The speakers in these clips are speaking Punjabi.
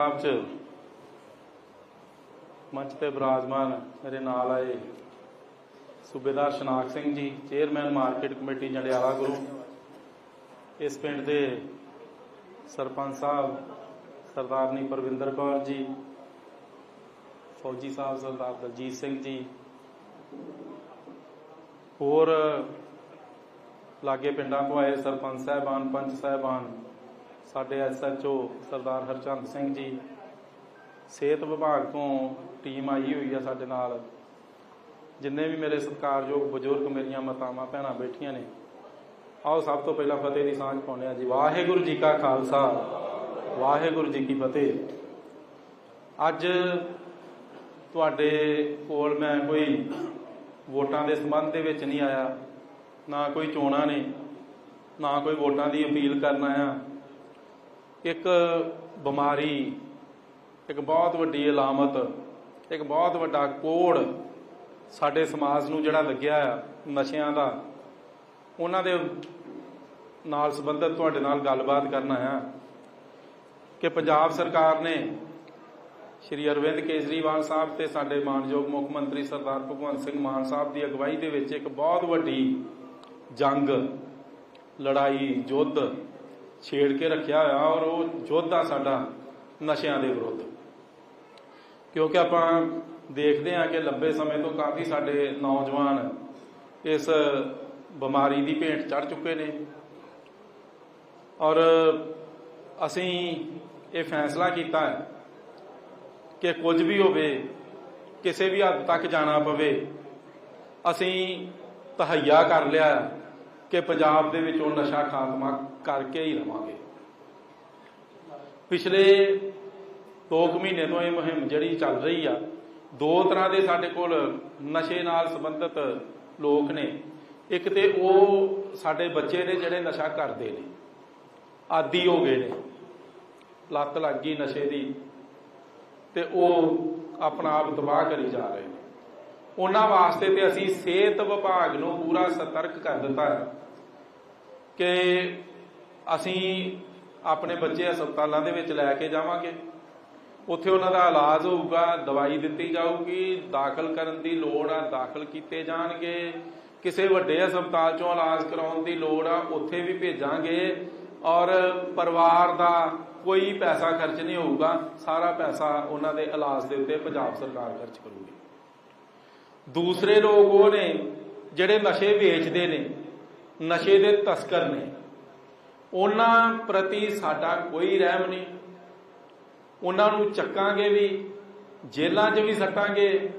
ਸਾਹਿਬ ਚ। ਮੰਚ ਤੇ ਬਿਰਾਜਮਾਨ ਮੇਰੇ ਨਾਲ ਆਏ ਸੂਬੇਦਾਰ Shanak Singh ji, chairman market committee, Jandiala Guru. ਇਸ ਪਿੰਡ ਦੇ ਸਰਪੰਚ ਸਾਹਿਬ ਸਰਦਾਰਨੀ ਪਰਵਿੰਦਰ ਕੌਰ ਜੀ, ਫੌਜੀ ਸਾਹਿਬ ਸਰਦਾਰ ਦਲਜੀਤ ਸਿੰਘ ਜੀ। ਹੋਰ ਲਾਗੇ ਪਿੰਡਾਂ ਤੋਂ ਆਏ ਸਰਪੰਚ ਸਾਹਿਬਾਨ, ਪੰਚ ਸਾਹਿਬਾਨ ਸਾਡੇ ਐਸਐਚਓ ਸਰਦਾਰ ਹਰਚੰਦ ਸਿੰਘ ਜੀ, ਸਿਹਤ ਵਿਭਾਗ ਤੋਂ ਟੀਮ ਆਈ ਹੋਈ ਆ ਸਾਡੇ ਨਾਲ। ਜਿੰਨੇ ਵੀ ਮੇਰੇ ਸਤਿਕਾਰਯੋਗ ਬਜ਼ੁਰਗ ਮੇਰੀਆਂ ਮਾਤਾਵਾਂ, ਭੈਣਾਂ ਬੈਠੀਆਂ ਨੇ, ਆਓ ਸਭ ਤੋਂ ਪਹਿਲਾਂ ਫਤਿਹ ਦੀ ਸਾਂਝ ਪਾਉਂਦੇ ਆ ਜੀ। ਵਾਹਿਗੁਰੂ ਜੀ ਕਾ ਖਾਲਸਾ, ਵਾਹਿਗੁਰੂ ਜੀ ਕੀ ਫਤਿਹ। ਅੱਜ ਤੁਹਾਡੇ ਕੋਲ ਮੈਂ ਕੋਈ ਵੋਟਾਂ ਦੇ ਸੰਬੰਧ ਦੇ ਵਿੱਚ ਨਹੀਂ ਆਇਆ, ਨਾ ਕੋਈ ਚੋਣਾਂ ਨੇ, ਨਾ ਕੋਈ ਵੋਟਾਂ ਦੀ ਅਪੀਲ ਕਰਨ ਆਇਆ। ਇੱਕ ਬਿਮਾਰੀ, ਇੱਕ ਬਹੁਤ ਵੱਡੀ ਅਲਾਮਤ, ਇੱਕ ਬਹੁਤ ਵੱਡਾ ਕੋੜ ਸਾਡੇ ਸਮਾਜ ਨੂੰ ਜਿਹੜਾ ਲੱਗਿਆ ਆ, ਨਸ਼ਿਆਂ ਦਾ, ਉਹਨਾਂ ਦੇ ਨਾਲ ਸੰਬੰਧਿਤ ਤੁਹਾਡੇ ਨਾਲ ਗੱਲਬਾਤ ਕਰਨਾ ਆਇਆ ਕਿ ਪੰਜਾਬ ਸਰਕਾਰ ਨੇ ਸ਼੍ਰੀ ਅਰਵਿੰਦ ਕੇਜਰੀਵਾਲ ਸਾਹਿਬ ਤੇ ਸਾਡੇ ਮਾਨਯੋਗ ਮੁੱਖ ਮੰਤਰੀ ਸਰਦਾਰ ਭਗਵੰਤ ਸਿੰਘ ਮਾਨ ਸਾਹਿਬ ਦੀ ਅਗਵਾਈ ਦੇ ਵਿੱਚ ਇੱਕ ਬਹੁਤ ਵੱਡੀ ਜੰਗ, ਲੜਾਈ, ਯੁੱਧ ਛੇੜ ਕੇ ਰੱਖਿਆ ਹੋਇਆ ਔਰ ਉਹ ਯੁੱਧ ਆ ਸਾਡਾ ਨਸ਼ਿਆਂ ਦੇ ਵਿਰੁੱਧ। ਕਿਉਂਕਿ ਆਪਾਂ ਦੇਖਦੇ ਹਾਂ ਕਿ ਲੰਬੇ ਸਮੇਂ ਤੋਂ ਕਾਫੀ ਸਾਡੇ ਨੌਜਵਾਨ ਇਸ ਬਿਮਾਰੀ ਦੀ ਭੇਟ ਚੜ ਚੁੱਕੇ ਨੇ। ਔਰ ਅਸੀਂ ਇਹ ਫੈਸਲਾ ਕੀਤਾ ਹੈ ਕਿ ਕੁਝ ਵੀ ਹੋਵੇ, ਕਿਸੇ ਵੀ ਹੱਦ ਤੱਕ ਜਾਣਾ ਪਵੇ, ਅਸੀਂ ਤਹਈਆ ਕਰ ਲਿਆ ਕਿ ਪੰਜਾਬ ਦੇ ਵਿੱਚ ਉਹ ਨਸ਼ਾ ਖਾਤਮਾ ਕਰਕੇ ਹੀ ਰਵਾਂਗੇ। ਪਿਛਲੇ 2 ਮਹੀਨੇ ਤੋਂ ਇਹ ਮੁਹਿੰਮ ਜਿਹੜੀ ਚੱਲ ਰਹੀ ਆ, ਦੋ ਤਰ੍ਹਾਂ ਦੇ ਸਾਡੇ ਕੋਲ ਨਸ਼ੇ ਨਾਲ ਸੰਬੰਧਿਤ ਲੋਕ ਨੇ। ਇੱਕ ਤੇ ਉਹ ਸਾਡੇ ਬੱਚੇ ਨੇ ਜਿਹੜੇ ਨਸ਼ਾ ਕਰਦੇ ਨੇ, ਆਦੀ ਹੋ ਗਏ ਨੇ, ਲੱਤ ਲੱਗ ਗਈ ਨਸ਼ੇ ਦੀ ਤੇ ਉਹ ਆਪਣਾ ਆਪ ਤਬਾਹ ਕਰੀ ਜਾ ਰਹੇ ਨੇ। ਉਹਨਾਂ ਵਾਸਤੇ ਤੇ ਅਸੀਂ ਸਿਹਤ ਵਿਭਾਗ ਨੂੰ ਪੂਰਾ ਸਤਰਕ ਕਰ ਦਿੱਤਾ ਹੈ। ਕਿ ਅਸੀਂ ਆਪਣੇ ਬੱਚੇ ਹਸਪਤਾਲਾਂ ਦੇ ਵਿੱਚ ਲੈ ਕੇ ਜਾਵਾਂਗੇ। ਉੱਥੇ ਉਹਨਾਂ ਦਾ ਇਲਾਜ ਹੋਊਗਾ, ਦਵਾਈ ਦਿੱਤੀ ਜਾਊਗੀ, ਦਾਖਲ ਕਰਨ ਦੀ ਲੋੜ ਆ, ਦਾਖਲ ਕੀਤੇ ਜਾਣਗੇ। ਕਿਸੇ ਵੱਡੇ ਹਸਪਤਾਲ ਚੋਂ ਇਲਾਜ ਕਰਾਉਣ ਦੀ ਲੋੜ ਆ, ਉੱਥੇ ਵੀ ਭੇਜਾਂਗੇ। ਔਰ ਪਰਿਵਾਰ ਦਾ ਕੋਈ ਪੈਸਾ ਖਰਚ ਨਹੀਂ ਹੋਊਗਾ, ਸਾਰਾ ਪੈਸਾ ਉਹਨਾਂ ਦੇ ਇਲਾਜ ਦੇ ਉੱਤੇ ਪੰਜਾਬ ਸਰਕਾਰ ਖਰਚ ਕਰੂਗੀ। ਦੂਸਰੇ ਲੋਕ ਉਹ ਨੇ ਜਿਹੜੇ ਨਸ਼ੇ ਵੇਚਦੇ ਨੇ। ਨਸ਼ੇ ਦੇ ਤਸਕਰ ਨੇ। ਉਹਨਾਂ ਪ੍ਰਤੀ ਸਾਡਾ ਕੋਈ ਰਹਿਮ ਨਹੀਂ। ਉਹਨਾਂ ਨੂੰ ਚੱਕਾਂਗੇ ਵੀ ਜੇਲਾਂ 'ਚ ਵੀ ਸੱਟਾਂਗੇ।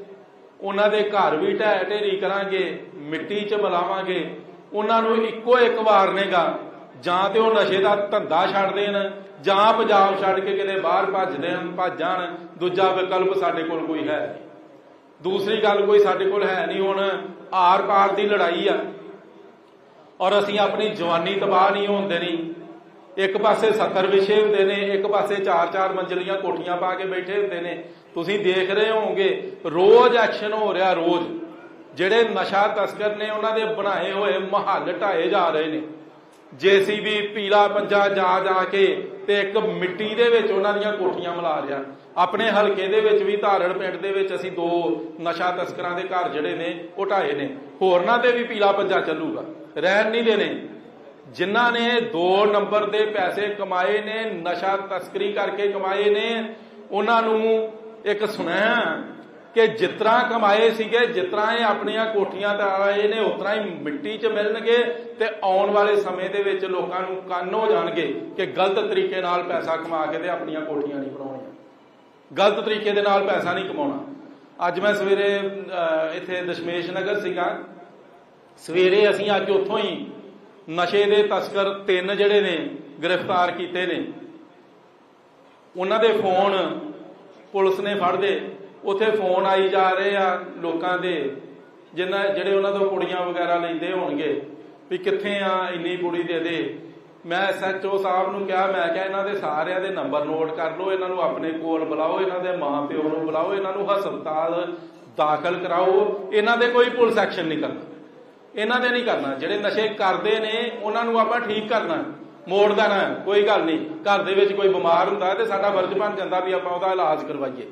ਉਹਨਾਂ ਦੇ ਘਰ ਵੀ ਢਹਿ ਢੇਰੀ ਕਰਾਂਗੇ, ਮਿੱਟੀ 'ਚ ਮਿਲਾਵਾਂਗੇ। ਉਹਨਾਂ ਨੂੰ ਇੱਕੋ ਇੱਕ ਵਾਰ ਨੇਗਾ। ਜਾਂ ਤੇ ਉਹ ਨਸ਼ੇ ਦਾ ਧੰਦਾ ਛੱਡ ਦੇਣ, ਜਾਂ ਪੰਜਾਬ ਛੱਡ ਕੇ ਕਿਤੇ ਬਾਹਰ ਭੱਜ ਦੇਣ, ਭੱਜ ਜਾਣ। ਦੂਜਾ ਵਿਕਲਪ ਸਾਡੇ ਕੋਲ ਕੋਈ ਹੈ ਦੂਸਰੀ ਗੱਲ ਕੋਈ ਸਾਡੇ ਕੋਲ ਹੈ ਨਹੀਂ ਹੁਣ। ਆਰ ਪਾਰ ਦੀ ਲੜਾਈ ਆ। ਔਰ ਅਸੀਂ ਆਪਣੀ ਜਵਾਨੀ ਤਬਾਹ ਨਹੀਂ ਹੋਣ ਦੇਣੀ। ਇੱਕ ਪਾਸੇ 70 ਵਿਸ਼ੇ ਹੁੰਦੇ ਨੇ, ਇੱਕ ਪਾਸੇ 4-4 ਮੰਜ਼ਲੀਆਂ ਕੋਠੀਆਂ ਪਾ ਕੇ ਬੈਠੇ ਹੁੰਦੇ ਨੇ। ਤੁਸੀਂ ਦੇਖ ਰਹੇ ਹੋਵੋਗੇ, ਰੋਜ਼ ਐਕਸ਼ਨ ਹੋ ਰਿਹਾ ਰੋਜ਼। ਜਿਹੜੇ ਨਸ਼ਾ ਤਸਕਰ ਨੇ, ਉਹਨਾਂ ਦੇ ਬਣਾਏ ਹੋਏ ਮਹੱਲ ਢਾਏ ਜਾ ਰਹੇ ਨੇ। ਜੀਸੀਬੀ, ਪੀਲਾ ਪੰਜਾ ਜਾ ਜਾ ਕੇ ਤੇ ਇੱਕ ਮਿੱਟੀ ਦੇ ਵਿੱਚ ਉਹਨਾਂ ਦੀਆਂ ਕੋਠੀਆਂ ਮਿਲਾ ਰਿਹਾ। ਆਪਣੇ ਹਲਕੇ ਦੇ ਵਿੱਚ ਵੀ, ਧਾਰੜ ਪਿੰਡ ਦੇ ਵਿੱਚ ਅਸੀਂ ਦੋ ਨਸ਼ਾ ਤਸਕਰਾਂ ਦੇ ਘਰ ਜਿਹੜੇ ਨੇ, ਉਹ ਢਾਏ ਨੇ। ਹੋਰਨਾਂ ਤੇ ਵੀ ਪੀਲਾ ਪੰਜਾ ਚੱਲੂਗਾ। ਰਹਿਣ ਨਹੀਂ ਦੇਣੇ। ਜਿਨ੍ਹਾਂ ਨੇ 2 ਨੰਬਰ ਦੇ ਪੈਸੇ ਕਮਾਏ ਨੇ, ਨਸ਼ਾ ਤਸਕਰੀ ਕਰਕੇ ਕਮਾਏ ਨੇ, ਉਹਨਾਂ ਨੂੰ ਇੱਕ ਸੁਣਿਆ ਕਿ ਜਿਤਨਾ ਕਮਾਏ ਸੀਗੇ ਜਿਤਨਾ ਇਹ ਆਪਣੀਆਂ ਕੋਠੀਆਂ ਤੇ ਆਏ ਨੇ ਉਤਨਾ ਹੀ ਮਿੱਟੀ 'ਚ ਮਿਲਣਗੇ ਤੇ ਆਉਣ ਵਾਲੇ ਸਮੇਂ ਦੇ ਵਿੱਚ ਲੋਕਾਂ ਨੂੰ ਕੰਨ ਹੋ ਜਾਣਗੇ ਕਿ ਗਲਤ ਤਰੀਕੇ ਨਾਲ ਪੈਸਾ ਕਮਾ ਕੇ ਤੇ ਆਪਣੀਆਂ ਕੋਠੀਆਂ ਨਹੀਂ ਬਣਾਉਣੀਆਂ। ਗਲਤ ਤਰੀਕੇ ਦੇ ਨਾਲ ਪੈਸਾ ਨਹੀਂ ਕਮਾਉਣਾ। ਅੱਜ ਮੈਂ ਸਵੇਰੇ ਇੱਥੇ ਦਸ਼ਮੇਸ਼ ਨਗਰ ਸੀਗਾ। ਸਵੇਰੇ ਅਸੀਂ ਅੱਜ ਉੱਥੋਂ ਹੀ ਨਸ਼ੇ ਦੇ ਤਸਕਰ ਤਿੰਨ ਜਿਹੜੇ ਨੇ ਗ੍ਰਿਫਤਾਰ ਕੀਤੇ ਨੇ। ਉਹਨਾਂ ਦੇ ਫੋਨ ਪੁਲਿਸ ਨੇ ਫੜਦੇ ਉੱਥੇ ਫੋਨ ਆਈ ਜਾ ਰਹੇ ਆ ਲੋਕਾਂ ਦੇ, ਜਿਨ੍ਹਾਂ, ਜਿਹੜੇ ਉਹਨਾਂ ਤੋਂ ਕੁੜੀਆਂ ਵਗੈਰਾ ਲੈਂਦੇ ਹੋਣਗੇ, ਵੀ ਕਿੱਥੇ ਆ ਇੰਨੀ ਕੁੜੀ ਦੇ ਦੇ। ਮੈਂ ਐਸਐਚਓ ਸਾਹਿਬ ਨੂੰ ਕਿਹਾ, ਮੈਂ ਕਿਹਾ ਇਹਨਾਂ ਦੇ ਸਾਰਿਆਂ ਦੇ ਨੰਬਰ ਨੋਟ ਕਰ ਲਓ, ਇਹਨਾਂ ਨੂੰ ਆਪਣੇ ਕੋਲ ਬੁਲਾਓ, ਇਹਨਾਂ ਦੇ ਮਾਂ ਪਿਓ ਨੂੰ ਬੁਲਾਓ, ਇਹਨਾਂ ਨੂੰ ਹਸਪਤਾਲ ਦਾਖਲ ਕਰਾਓ। ਇਹਨਾਂ ਦੇ ਕੋਈ ਪੁਲਿਸ ਐਕਸ਼ਨ ਨਹੀਂ ਕਰਨਾ ਇਹਨਾਂ ਦੇ ਨਹੀਂ ਕਰਨਾ। ਜਿਹੜੇ ਨਸ਼ੇ ਕਰਦੇ ਨੇ ਉਹਨਾਂ ਨੂੰ ਆਪਾਂ ਠੀਕ ਕਰਨਾ। ਮੋੜ ਦੇਣਾ ਹੈ, ਕੋਈ ਗੱਲ ਨਹੀਂ। ਘਰ ਦੇ ਵਿੱਚ ਕੋਈ ਬਿਮਾਰ ਹੁੰਦਾ ਤੇ ਸਾਡਾ ਫਰਜ਼ ਬਣ ਜਾਂਦਾ ਵੀ ਆਪਾਂ ਉਹਦਾ ਇਲਾਜ ਕਰਵਾਈਏ।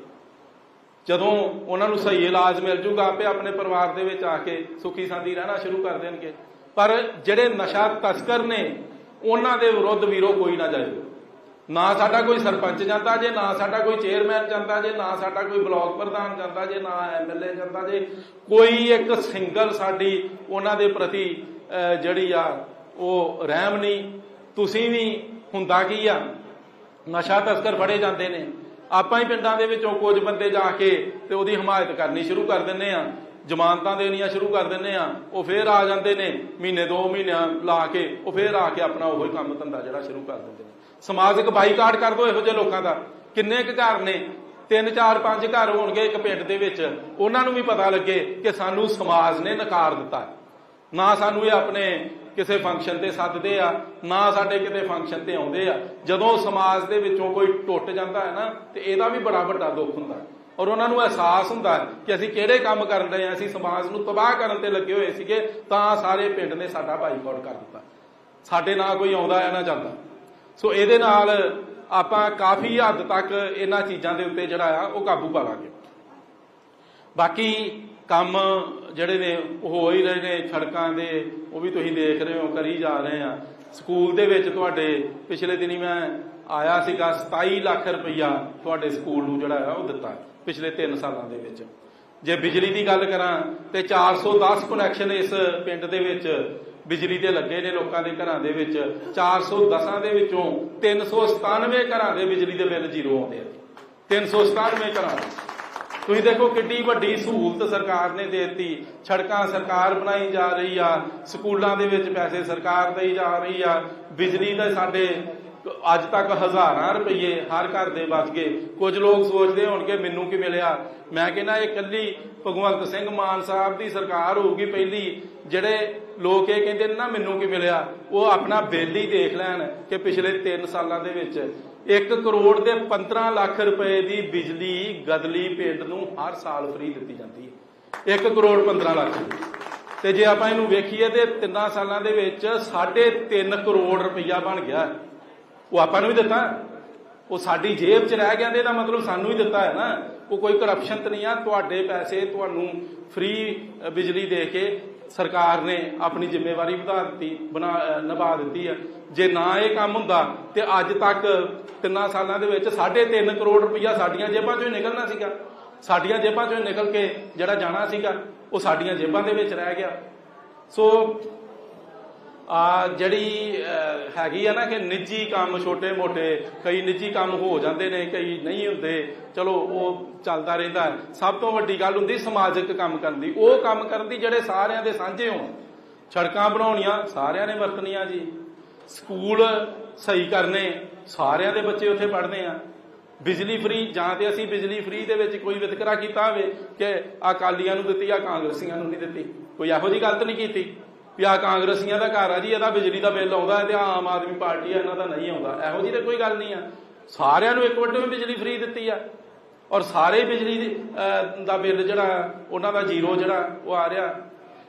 ਜਦੋਂ ਉਹਨਾਂ ਨੂੰ ਸਹੀ ਇਲਾਜ ਮਿਲ ਜੂਗਾ ਆਪੇ ਆਪਣੇ ਪਰਿਵਾਰ ਦੇ ਵਿੱਚ ਆ ਕੇ ਸੁਖੀ ਸਾਂਦੀ ਰਹਿਣਾ ਸ਼ੁਰੂ ਕਰ ਦੇਣਗੇ। ਪਰ ਜਿਹੜੇ ਨਸ਼ਾ ਤਸਕਰ ਨੇ ਉਹਨਾਂ ਦੇ ਵਿਰੁੱਧ ਵੀਰੋ ਕੋਈ ਨਾ ਜਾਏ। ਨਾ ਸਾਡਾ ਕੋਈ ਸਰਪੰਚ ਜਾਂਦਾ ਜੇ, ਨਾ ਸਾਡਾ ਕੋਈ ਚੇਅਰਮੈਨ ਜਾਂਦਾ ਜੇ, ਨਾ ਸਾਡਾ ਕੋਈ ਬਲਾਕ ਪ੍ਰਧਾਨ ਜਾਂਦਾ ਜੇ, ਨਾ ਐਮਐਲਏ ਜਾਂਦਾ ਜੇ। ਕੋਈ ਇੱਕ ਸਿੰਗਲ ਸਾਡੀ ਉਹਨਾਂ ਦੇ ਪ੍ਰਤੀ ਜਿਹੜੀ ਆ, ਉਹ ਰਹਿਮ ਨਹੀਂ। ਤੁਸੀਂ ਵੀ ਹੁੰਦਾ ਕੀ ਆ? ਨਸ਼ਾ ਤਸਕਰ ਫੜੇ ਜਾਂਦੇ ਨੇ। ਆਪਾਂ ਹੀ ਪਿੰਡਾਂ ਦੇ ਵਿੱਚੋਂ ਕੁਝ ਬੰਦੇ ਜਾ ਕੇ ਤੇ ਉਹਦੀ ਹਮਾਇਤ ਕਰਨੀ ਸ਼ੁਰੂ ਕਰ ਦਿੰਨੇ ਆ। ਜ਼ਮਾਨਤਾਂ ਦੇਣੀਆਂ ਸ਼ੁਰੂ ਕਰ ਦਿੰਨੇ ਆ। ਉਹ ਫੇਰ ਆ ਜਾਂਦੇ ਨੇ, ਮਹੀਨੇ ਦੋ ਮਹੀਨਿਆਂ ਲਾ ਕੇ, ਉਹ ਫੇਰ ਆ ਕੇ ਆਪਣਾ ਉਹੀ ਕੰਮ ਧੰਦਾ ਜਿਹੜਾ ਸ਼ੁਰੂ ਕਰ ਦਿੰਦੇ ਨੇ। ਸਮਾਜਿਕ ਬਾਈਕਾਟ ਕਰ ਦੋ ਇਹੋ ਜਿਹੇ ਲੋਕਾਂ ਦਾ। ਕਿੰਨੇ ਕੁ ਘਰ ਨੇ? ਤਿੰਨ, ਚਾਰ, ਪੰਜ ਘਰ ਹੋਣਗੇ ਇੱਕ ਪਿੰਡ ਦੇ ਵਿੱਚ। ਉਹਨਾਂ ਨੂੰ ਵੀ ਪਤਾ ਲੱਗੇ ਕਿ ਸਾਨੂੰ ਸਮਾਜ ਨੇ ਨਕਾਰ ਦਿੱਤਾ ਨਾ ਸਾਨੂੰ ਇਹ ਆਪਣੇ ਕਿਸੇ ਫੰਕਸ਼ਨ ਤੇ ਸੱਦਦੇ ਆ, ਨਾ ਸਾਡੇ ਕਿਤੇ ਫੰਕਸ਼ਨ ਤੇ ਆਉਂਦੇ ਆ। ਜਦੋਂ ਸਮਾਜ ਦੇ ਵਿੱਚੋਂ ਕੋਈ ਟੁੱਟ ਜਾਂਦਾ ਹੈ ਨਾ, ਤੇ ਇਹਦਾ ਵੀ ਬੜਾ ਵੱਡਾ ਦੁੱਖ ਹੁੰਦਾ ਔਰ ਉਹਨਾਂ ਨੂੰ ਅਹਿਸਾਸ ਹੁੰਦਾ ਕਿ ਅਸੀਂ ਕਿਹੜੇ ਕੰਮ ਕਰਨ ਰਹੇ ਆ ਅਸੀਂ ਸਮਾਜ ਨੂੰ ਤਬਾਹ ਕਰਨ ਤੇ ਲੱਗੇ ਹੋਏ ਸੀਗੇ, ਤਾਂ ਸਾਰੇ ਪਿੰਡ ਨੇ ਸਾਡਾ ਬਾਈਕਾਟ ਕਰ ਦਿੱਤਾ। ਸਾਡੇ ਨਾਲ ਕੋਈ ਆਉਂਦਾ ਹੈ ਨਾ ਜਾਂਦਾ। ਸੋ ਇਹਦੇ ਨਾਲ ਆਪਾਂ ਕਾਫੀ ਹੱਦ ਤੱਕ ਇਹਨਾਂ ਚੀਜ਼ਾਂ ਦੇ ਉੱਤੇ ਜਿਹੜਾ ਆ, ਉਹ ਕਾਬੂ ਪਾ ਲਾਂਗੇ ਬਾਕੀ ਕੰਮ ਜਿਹੜੇ ਨੇ, ਉਹ ਹੋ ਹੀ ਰਹੇ ਨੇ ਸੜਕਾਂ ਦੇ, ਉਹ ਵੀ ਤੁਸੀਂ ਦੇਖ ਰਹੇ ਹੋ, ਕਰੀ ਜਾ ਰਹੇ ਆ। ਸਕੂਲ ਦੇ ਵਿੱਚ ਤੁਹਾਡੇ, ਪਿਛਲੇ ਦਿਨੀ ਮੈਂ ਆਇਆ ਸੀਗਾ 27 ਲੱਖ ਰੁਪਈਆ ਤੁਹਾਡੇ ਸਕੂਲ ਨੂੰ ਜਿਹੜਾ ਆ, ਉਹ ਦਿੱਤਾ ਪਿਛਲੇ 3 ਸਾਲਾਂ ਦੇ ਵਿੱਚ। ਜੇ ਬਿਜਲੀ ਦੀ ਗੱਲ ਕਰਾਂ ਤੇ 410 ਕਨੈਕਸ਼ਨ ਇਸ ਪਿੰਡ ਦੇ ਵਿੱਚ ਬਿਜਲੀ ਦੇ ਲੱਗੇ ਨੇ ਲੋਕਾਂ ਦੇ ਘਰਾਂ ਦੇ ਵਿੱਚ। 410 ਦੇ ਵਿੱਚੋਂ 397 ਘਰਾਂ ਦੇ ਬਿਜਲੀ ਦੇ ਬਿੱਲ ਜ਼ੀਰੋ ਆਉਂਦੇ ਆ। 397 ਘਰਾਂ ਦੇ। ਤੁਸੀਂ ਦੇਖੋ ਕਿੱਡੀ ਵੱਡੀ ਸਹੂਲਤ ਸਰਕਾਰ ਨੇ ਦੇ ਦਿੱਤੀ। ਸੜਕਾਂ ਸਰਕਾਰ ਬਣਾਈ ਜਾ ਰਹੀ ਆ, ਸਕੂਲਾਂ ਦੇ ਵਿੱਚ ਪੈਸੇ ਸਰਕਾਰ ਦੇਈ ਜਾ ਰਹੀ ਆ। ਬਿਜਲੀ ਦੇ ਸਾਡੇ ਅੱਜ ਤੱਕ ਹਜ਼ਾਰਾਂ ਰੁਪਏ ਹਰ ਘਰ ਦੇ ਵੱਸ ਗਏ। ਕੁਝ ਲੋਕ ਸੋਚਦੇ ਹੋਣਗੇ, ਮੈਨੂੰ ਕੀ ਮਿਲਿਆ? ਮੈਂ ਕਹਿੰਦਾ, ਇਹ ਕੱਲੀ ਭਗਵੰਤ ਸਿੰਘ ਮਾਨ ਸਾਹਿਬ ਦੀ ਸਰਕਾਰ ਹੋਊਗੀ ਪਹਿਲੀ। ਜਿਹੜੇ ਲੋਕ ਇਹ ਕਹਿੰਦੇ ਨਾ ਮੈਨੂੰ ਕੀ ਮਿਲਿਆ? ਉਹ ਆਪਣਾ ਬਿੱਲ ਹੀ ਦੇਖ ਲੈਣ ਕਿ ਪਿਛਲੇ 3 ਸਾਲਾਂ ਦੇ ਵਿੱਚ 1 ਕਰੋੜ ਦੇ 15 ਲੱਖ ਰੁਪਏ ਦੀ ਬਿਜਲੀ ਗਦਲੀ ਪਿੰਡ ਨੂੰ ਹਰ ਸਾਲ ਫ੍ਰੀ ਦਿੱਤੀ ਜਾਂਦੀ ਹੈ। 1 ਕਰੋੜ 15 ਲੱਖ। ਤੇ ਜੇ ਆਪਾਂ ਇਹਨੂੰ ਵੇਖੀਏ ਤੇ ਤਿੰਨਾਂ ਸਾਲਾਂ ਦੇ ਵਿੱਚ 3.5 ਕਰੋੜ ਰੁਪਈਆ ਬਣ ਗਿਆ। ਉਹ ਆਪਾਂ ਨੂੰ ਵੀ ਦਿੱਤਾ। ਉਹ ਸਾਡੀ ਜੇਬ 'ਚ ਰਹਿ ਗਿਆ ਤੇ ਇਹਦਾ ਮਤਲਬ ਸਾਨੂੰ ਹੀ ਦਿੱਤਾ ਹੈ ਨਾ। ਉਹ ਕੋਈ ਕਰਪਸ਼ਨ ਤਾਂ ਨਹੀਂ ਆ। ਤੁਹਾਡੇ ਪੈਸੇ ਤੁਹਾਨੂੰ ਫ੍ਰੀ ਬਿਜਲੀ ਦੇ ਕੇ ਸਰਕਾਰ ਨੇ ਆਪਣੀ ਜ਼ਿੰਮੇਵਾਰੀ ਵਧਾ ਦਿੱਤੀ, ਬਣਾ ਨਿਭਾ ਦਿੱਤੀ ਹੈ। ਜੇ ਨਾ ਇਹ ਕੰਮ ਹੁੰਦਾ, ਤੇ ਅੱਜ ਤੱਕ ਤਿੰਨਾਂ ਸਾਲਾਂ ਦੇ ਵਿੱਚ 3.5 ਕਰੋੜ ਰੁਪਈਆ ਸਾਡੀਆਂ ਜੇਬਾਂ 'ਚੋਂ ਹੀ ਨਿਕਲਣਾ ਸੀਗਾ। ਸਾਡੀਆਂ ਜੇਬਾਂ 'ਚੋਂ ਨਿਕਲ ਕੇ ਜਿਹੜਾ ਜਾਣਾ ਸੀਗਾ, ਉਹ ਸਾਡੀਆਂ ਜੇਬਾਂ ਦੇ ਵਿੱਚ ਰਹਿ ਗਿਆ। ਸੋ ਆ ਜਿਹੜੀ ਹੈਗੀ ਆ ਨਾ ਕਿ ਨਿੱਜੀ ਕੰਮ ਛੋਟੇ ਮੋਟੇ ਕਈ ਨਿੱਜੀ ਕੰਮ ਹੋ ਜਾਂਦੇ ਨੇ, ਕਈ ਨਹੀਂ ਹੁੰਦੇ, ਚਲੋ ਉਹ ਚੱਲਦਾ ਰਹਿੰਦਾ। ਸਭ ਤੋਂ ਵੱਡੀ ਗੱਲ ਹੁੰਦੀ ਸਮਾਜਿਕ ਕੰਮ ਕਰਨ ਦੀ। ਉਹ ਕੰਮ ਕਰਨ ਦੀ ਜਿਹੜੇ ਸਾਰਿਆਂ ਦੇ ਸਾਂਝੇ ਹੋਣ। ਸੜਕਾਂ ਬਣਾਉਣੀਆਂ, ਸਾਰਿਆਂ ਨੇ ਵਰਤਣੀਆਂ ਜੀ। ਸਕੂਲ ਸਹੀ ਕਰਨੇ, ਸਾਰਿਆਂ ਦੇ ਬੱਚੇ ਉੱਥੇ ਪੜ੍ਹਦੇ ਆ। ਬਿਜਲੀ ਫ੍ਰੀ, ਜਾਂ ਤੇ ਅਸੀਂ ਬਿਜਲੀ ਫ੍ਰੀ ਦੇ ਵਿੱਚ ਕੋਈ ਵਿਤਕਰਾ ਕੀਤਾ ਹੋਵੇ ਕਿ ਅਕਾਲੀਆਂ ਨੂੰ ਦਿੱਤੀ ਆ ਕਾਂਗਰਸੀਆਂ ਨੂੰ ਨਹੀਂ ਦਿੱਤੀ। ਕੋਈ ਇਹੋ ਜੀ ਗਲਤ ਨਹੀਂ ਕੀਤੀ। ਵੀ ਆ ਕਾਂਗਰਸੀਆਂ ਦਾ ਘਰ ਆ ਜੀ, ਇਹਦਾ ਬਿਜਲੀ ਦਾ ਬਿੱਲ ਆਉਂਦਾ ਤੇ ਆਮ ਆਦਮੀ ਪਾਰਟੀ ਆ, ਇਹਨਾਂ ਦਾ ਨਹੀਂ ਆਉਂਦਾ। ਇਹੋ ਜਿਹੀ ਤਾਂ ਕੋਈ ਗੱਲ ਨਹੀਂ ਆ। ਸਾਰਿਆਂ ਨੂੰ ਇੱਕ ਵੱਟੇ ਬਿਜਲੀ ਫ੍ਰੀ ਦਿੱਤੀ ਆ। ਔਰ ਸਾਰੇ ਬਿਜਲੀ ਦਾ ਬਿੱਲ ਜਿਹੜਾ, ਉਹਨਾਂ ਦਾ ਜ਼ੀਰੋ ਜਿਹੜਾ, ਉਹ ਆ ਰਿਹਾ।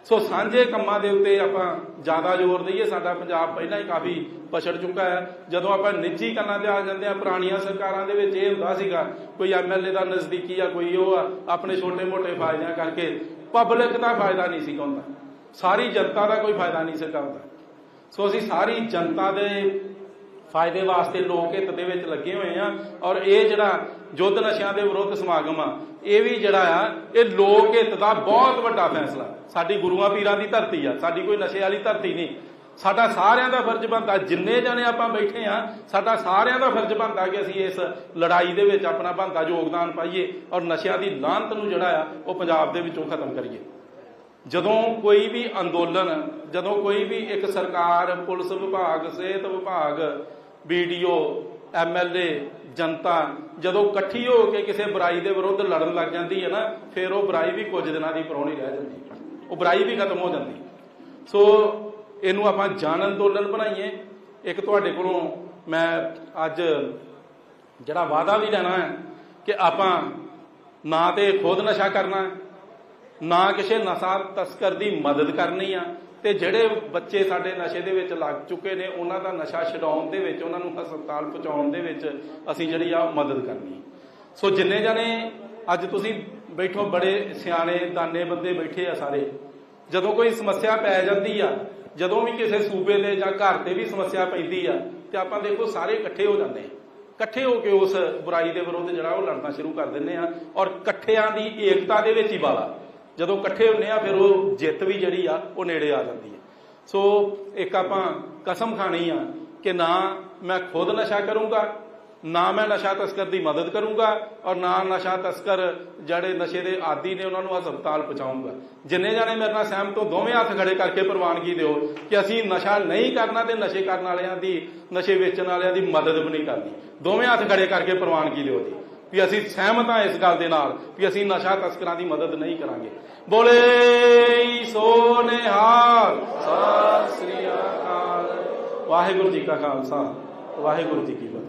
ਸੋ ਸਾਂਝੇ ਕੰਮਾਂ ਦੇ ਉੱਤੇ ਆਪਾਂ ਜ਼ਿਆਦਾ ਜ਼ੋਰ ਦਈਏ। ਸਾਡਾ ਪੰਜਾਬ ਪਹਿਲਾਂ ਹੀ ਕਾਫੀ ਪਛੜ ਚੁੱਕਾ ਹੈ। ਜਦੋਂ ਆਪਾਂ ਨਿੱਜੀ ਕੰਨਾਂ ਤੇ ਆ ਜਾਂਦੇ ਆ ਪੁਰਾਣੀਆਂ ਸਰਕਾਰਾਂ ਦੇ ਵਿੱਚ ਇਹ ਹੁੰਦਾ ਸੀਗਾ, ਕੋਈ ਐਮਐਲਏ ਦਾ ਨਜ਼ਦੀਕੀ ਆ, ਕੋਈ ਉਹ ਆ, ਆਪਣੇ ਛੋਟੇ-ਮੋਟੇ ਫਾਇਦਿਆਂ ਕਰਕੇ। ਪਬਲਿਕ ਦਾ ਫਾਇਦਾ ਨਹੀਂ ਸੀ ਹੁੰਦਾ। ਸਾਰੀ ਜਨਤਾ ਦਾ ਕੋਈ ਫਾਇਦਾ ਨਹੀਂ ਸੀ ਕਰਦਾ। ਸੋ ਅਸੀਂ ਸਾਰੀ ਜਨਤਾ ਦੇ ਫਾਇਦੇ ਵਾਸਤੇ ਲੋਕ ਹਿੱਤ ਦੇ ਵਿੱਚ ਲੱਗੇ ਹੋਏ ਆ ਔਰ ਇਹ ਜਿਹੜਾ ਯੁੱਧ ਨਸ਼ਿਆਂ ਦੇ ਵਿਰੁੱਧ ਸਮਾਗਮ ਆ, ਇਹ ਵੀ ਜਿਹੜਾ ਆ, ਇਹ ਲੋਕ ਹਿੱਤ ਦਾ ਬਹੁਤ ਵੱਡਾ ਫੈਸਲਾ। ਸਾਡੀ ਗੁਰੂਆਂ ਪੀਰਾਂ ਦੀ ਧਰਤੀ ਆ, ਸਾਡੀ ਕੋਈ ਨਸ਼ੇ ਵਾਲੀ ਧਰਤੀ ਨਹੀਂ। ਸਾਡਾ ਸਾਰਿਆਂ ਦਾ ਫਰਜ਼ ਬਣਦਾ, ਜਿੰਨੇ ਜਣੇ ਆਪਾਂ ਬੈਠੇ ਆ ਸਾਡਾ ਸਾਰਿਆਂ ਦਾ ਫਰਜ਼ ਬਣਦਾ ਕਿ ਅਸੀਂ ਇਸ ਲੜਾਈ ਦੇ ਵਿੱਚ ਆਪਣਾ ਬਣਦਾ ਯੋਗਦਾਨ ਪਾਈਏ ਔਰ ਨਸ਼ਿਆਂ ਦੀ ਲਾਹਨਤ ਨੂੰ ਜਿਹੜਾ ਆ, ਉਹ ਪੰਜਾਬ ਦੇ ਵਿੱਚੋਂ ਖਤਮ ਕਰੀਏ। ਜਦੋਂ ਕੋਈ ਵੀ ਅੰਦੋਲਨ ਜਦੋਂ ਕੋਈ ਵੀ ਇੱਕ ਸਰਕਾਰ ਪੁਲਿਸ ਵਿਭਾਗ ਸਿਹਤ ਵਿਭਾਗ ਵੀਡੀਓ ਐਮਐਲਏ ਜਨਤਾ ਜਦੋਂ ਇਕੱਠੀ ਹੋ ਕੇ ਕਿਸੇ ਬੁਰਾਈ ਦੇ ਵਿਰੁੱਧ ਲੜਨ ਲੱਗ ਜਾਂਦੀ ਹੈ ਨਾ ਫਿਰ ਉਹ ਬੁਰਾਈ ਵੀ ਕੁਝ ਦਿਨਾਂ ਦੀ ਪੁਰਾਣੀ ਰਹਿ ਜਾਂਦੀ ਹੈ। ਉਹ ਬੁਰਾਈ ਵੀ ਖਤਮ ਹੋ ਜਾਂਦੀ ਸੋ ਇਹਨੂੰ ਆਪਾਂ ਜਨ ਅੰਦੋਲਨ ਬਣਾਈਏ। ਇੱਕ ਤੁਹਾਡੇ ਕੋਲੋਂ ਮੈਂ ਅੱਜ ਜਿਹੜਾ ਵਾਅਦਾ ਵੀ ਲੈਣਾ ਹੈ ਕਿ ਆਪਾਂ ਨਾ ਤੇ ਖੁਦ ਨਸ਼ਾ ਕਰਨਾ ਹੈ, ਨਾ ਕਿਸੇ ਨਸ਼ਾ ਤਸਕਰ ਦੀ ਮਦਦ ਕਰਨੀ ਆ। ਤੇ ਜਿਹੜੇ ਬੱਚੇ ਸਾਡੇ ਨਸ਼ੇ ਦੇ ਵਿੱਚ ਲੱਗ ਚੁੱਕੇ ਨੇ, ਉਹਨਾਂ ਦਾ ਨਸ਼ਾ ਛਡਾਉਣ ਦੇ ਵਿੱਚ, ਉਹਨਾਂ ਨੂੰ ਹਸਪਤਾਲ ਪਹੁੰਚਾਉਣ ਦੇ ਵਿੱਚ ਅਸੀਂ ਜਿਹੜੀ ਆ ਮਦਦ ਕਰਨੀ ਸੋ ਜਿੰਨੇ ਜਣੇ ਅੱਜ ਤੁਸੀਂ ਬੈਠੋ, ਬੜੇ ਸਿਆਣੇ, ਦਾਨੇ ਬੰਦੇ ਬੈਠੇ ਆ ਸਾਰੇ। ਜਦੋਂ ਕੋਈ ਸਮੱਸਿਆ ਪੈ ਜਾਂਦੀ ਆ, ਜਦੋਂ ਵੀ ਕਿਸੇ ਸੂਬੇ ਦੇ ਜਾਂ ਘਰ ਤੇ ਵੀ ਸਮੱਸਿਆ ਪੈਂਦੀ ਆ, ਤੇ ਆਪਾਂ ਦੇਖੋ ਸਾਰੇ ਇਕੱਠੇ ਹੋ ਜਾਂਦੇ। ਇਕੱਠੇ ਹੋ ਕੇ ਉਸ ਬੁਰਾਈ ਦੇ ਵਿਰੁੱਧ ਜਿਹੜਾ ਉਹ ਲੜਨਾ ਸ਼ੁਰੂ ਕਰ ਦਿੰਦੇ ਆ। ਔਰ ਇਕੱਠਿਆਂ ਦੀ ਏਕਤਾ ਦੇ ਵਿੱਚ ਹੀ ਬਾਲਾ। ਜਦੋਂ ਇਕੱਠੇ ਹੁੰਨੇ ਆ, ਫਿਰ ਉਹ ਜਿੱਤ ਵੀ ਜਿਹੜੀ ਆ, ਉਹ ਨੇੜੇ ਆ ਜਾਂਦੀ ਹੈ। ਸੋ ਇੱਕ ਆਪਾਂ ਕਸਮ ਖਾਣੀ ਆ ਕਿ ਨਾ ਮੈਂ ਖੁਦ ਨਸ਼ਾ ਕਰੂੰਗਾ, ਨਾ ਮੈਂ ਨਸ਼ਾ ਤਸਕਰ ਦੀ ਮਦਦ ਕਰੂੰਗਾ ਔਰ ਨਾ ਨਸ਼ਾ ਤਸਕਰ ਜਿਹੜੇ ਨਸ਼ੇ ਦੇ ਆਦੀ ਨੇ ਉਹਨਾਂ ਨੂੰ ਹਸਪਤਾਲ ਪਹੁੰਚਾਊਂਗਾ ਜਿੰਨੇ ਜਾਣੇ ਮੇਰੇ ਨਾਲ ਸਹਿਮਤ ਹੋ, ਦੋਵੇਂ ਹੱਥ ਖੜੇ ਕਰਕੇ ਪ੍ਰਵਾਨਗੀ ਦਿਓ ਕਿ ਅਸੀਂ ਨਸ਼ਾ ਨਹੀਂ ਕਰਨਾ ਤੇ ਨਸ਼ੇ ਕਰਨ ਵਾਲਿਆਂ ਦੀ, ਨਸ਼ੇ ਵੇਚਣ ਵਾਲਿਆਂ ਦੀ ਮਦਦ ਵੀ ਨਹੀਂ ਕਰਨੀ। ਦੋਵੇਂ ਹੱਥ ਖੜੇ ਕਰਕੇ ਪ੍ਰਵਾਨਗੀ ਦਿਓ ਜੀ। ਵੀ ਅਸੀਂ ਸਹਿਮਤ ਹਾਂ ਇਸ ਗੱਲ ਦੇ ਨਾਲ ਵੀ ਅਸੀਂ ਨਸ਼ਾ ਤਸਕਰਾਂ ਦੀ ਮਦਦ ਨਹੀਂ ਕਰਾਂਗੇ। ਬੋਲੇ ਸੋ ਨਿਹਾਲ। ਸਤਿ ਸ੍ਰੀ ਅਕਾਲ। ਵਾਹਿਗੁਰੂ ਜੀ ਕਾ ਖਾਲਸਾ, ਵਾਹਿਗੁਰੂ ਜੀ ਕੀ ਫਤਿਹ।